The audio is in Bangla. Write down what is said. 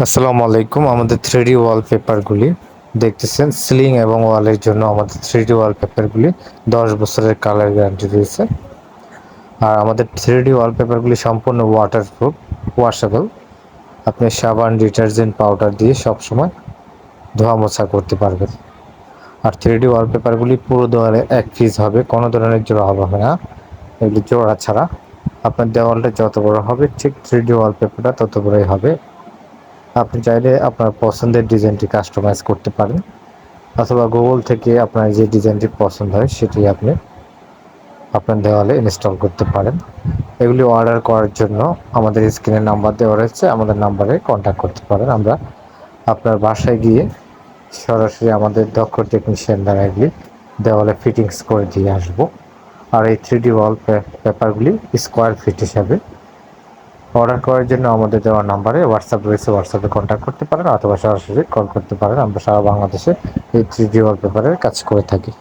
আসসালামু আলাইকুম। আমাদের থ্রিডি ওয়ালপেপারগুলি দেখতেছেন সিলিং এবং ওয়ালের জন্য আমাদের থ্রিডি ওয়ালপেপারগুলি দশ বছরের কালার গ্যারান্টি রয়েছে। আর আমাদের থ্রিডি ওয়ালপেপারগুলি সম্পূর্ণ ওয়াটারপ্রুফ ওয়াশেবল আপনি সাবান, ডিটারজেন্ট পাউডার দিয়ে সবসময় ধোয়া মোছা করতে পারবেন। আর থ্রিডি ওয়ালপেপারগুলি পুরো দেওয়ালে এক পিস হবে, কোনো ধরনের জোড়া হবে না। এগুলি জোড়া ছাড়া। আপনার দেওয়ালটা যত বড় হবে, ঠিক থ্রিডি ওয়ালপেপারটা তত বড়ই হবে। আপনি চাইলে আপনার পছন্দের ডিজাইনটি কাস্টমাইজ করতে পারেন। অথবা গুগল থেকে আপনার যে ডিজাইনটি পছন্দ হয়, সেটি আপনি আপনার দেওয়ালে ইনস্টল করতে পারেন। এগুলি অর্ডার করার জন্য আমাদের স্ক্রিনে নাম্বার দেওয়া রয়েছে। আমাদের নাম্বারে কন্ট্যাক্ট করতে পারেন। আমরা আপনার বাসায় গিয়ে সরাসরি আমাদের দক্ষ টেকনিশিয়ান দ্বারা এগুলি দেওয়ালে ফিটিংস করে দিয়ে আসব। আর এই থ্রি ডি ওয়াল পেপারগুলি স্কোয়ার ফিট হিসাবে অর্ডার করার জন্য আমাদের দেওয়া নাম্বারে হোয়াটসঅ্যাপ রয়েছে হোয়াটসঅ্যাপে কন্ট্যাক্ট করতে পারেন অথবা সরাসরি কল করতে পারেন। আমরা সারা বাংলাদেশে এই থ্রি ডি ওয়ালপেপারের কাজ করে থাকি।